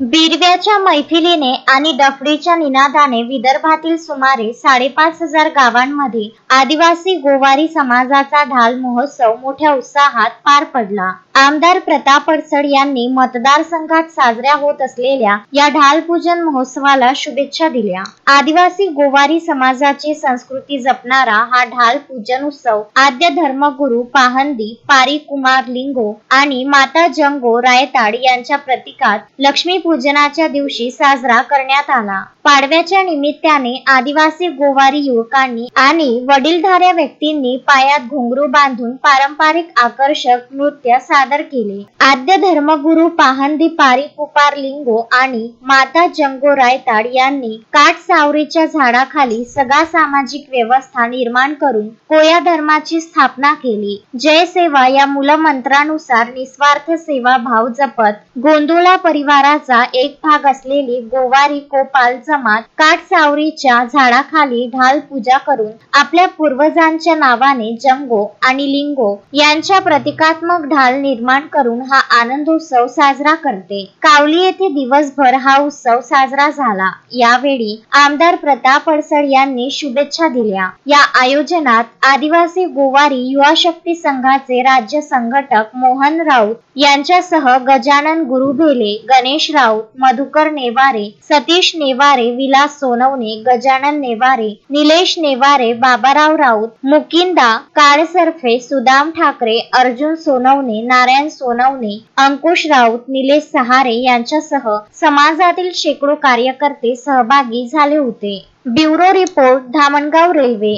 बिरव्याच्या मैफिलीने आणि डफडीच्या निनादाने विदर्भातील सुमारे साडेपाच हजार गावांमध्ये आदिवासी गोवारी समाजाचा ढाल महोत्सव मोठ्या उत्साहात पार पडला. आमदार प्रताप अडसड यांनी मतदारसंघात साजऱ्या होत असलेल्या या ढाल पूजन महोत्सवाला शुभेच्छा दिल्या. आदिवासी गोवारी समाजाची संस्कृती जपणारा हा ढाल पूजन उत्सव आद्य धर्मगुरु पाहंदी पारी कुमार लिंगो आणि माता जंगो रायताड यांच्या प्रतीकात लक्ष्मी पूजनाच्या दिवशी साजरा करण्यात आला. पाडव्याच्या निमित्ताने आदिवासी गोवारी युवकांनी आणि वडीलधाऱ्या व्यक्तींनी पायात घुंगरू बांधून पारंपरिक आकर्षक नृत्य सादर केले. आद्य धर्मगुरु पाहंदी पारी कुपार लिंगो आणि माता जंगो रायताड यांनी काठ सावरीच्या झाडाखाली सगळा सामाजिक व्यवस्था निर्माण करून कोया धर्माची स्थापना केली. जय सेवा या मूलमंत्रानुसार निस्वार्थ सेवा भाव जपत गोंधुळा परिवाराचा चा एक भाग असलेली गोवारी कोपाल जमात काठ सावरीच्या झाडाखाली ढाल पूजा करून आपल्या पूर्वजांच्या नावाने जंगो आणि लिंगो यांच्या प्रतिकात्मक ढाल निर्माण करून हा आनंदोत्सव साजरा करते. कावली येथे दिवसभर हा उत्सव साजरा झाला. यावेळी आमदार प्रताप अडसड यांनी शुभेच्छा दिल्या. या आयोजनात आदिवासी गोवारी युवा शक्ती संघाचे राज्य संघटक मोहन राऊत यांच्यासह गजानन गुरुभेले गणेश राऊत राऊत मधुकर नेवारे सतीश नेवारे विलास सोनवणे गजानन नेवारे निलेश नेवारे बाबाराव राऊत मुकिंदा काळसर्फे सुदाम ठाकरे अर्जुन सोनवणे नारायण सोनवणे अंकुश राऊत निलेश सहारे यांच्यासह समाजातील शेकडो कार्यकर्ते सहभागी झाले होते. Bureau report Dhamangaon railway.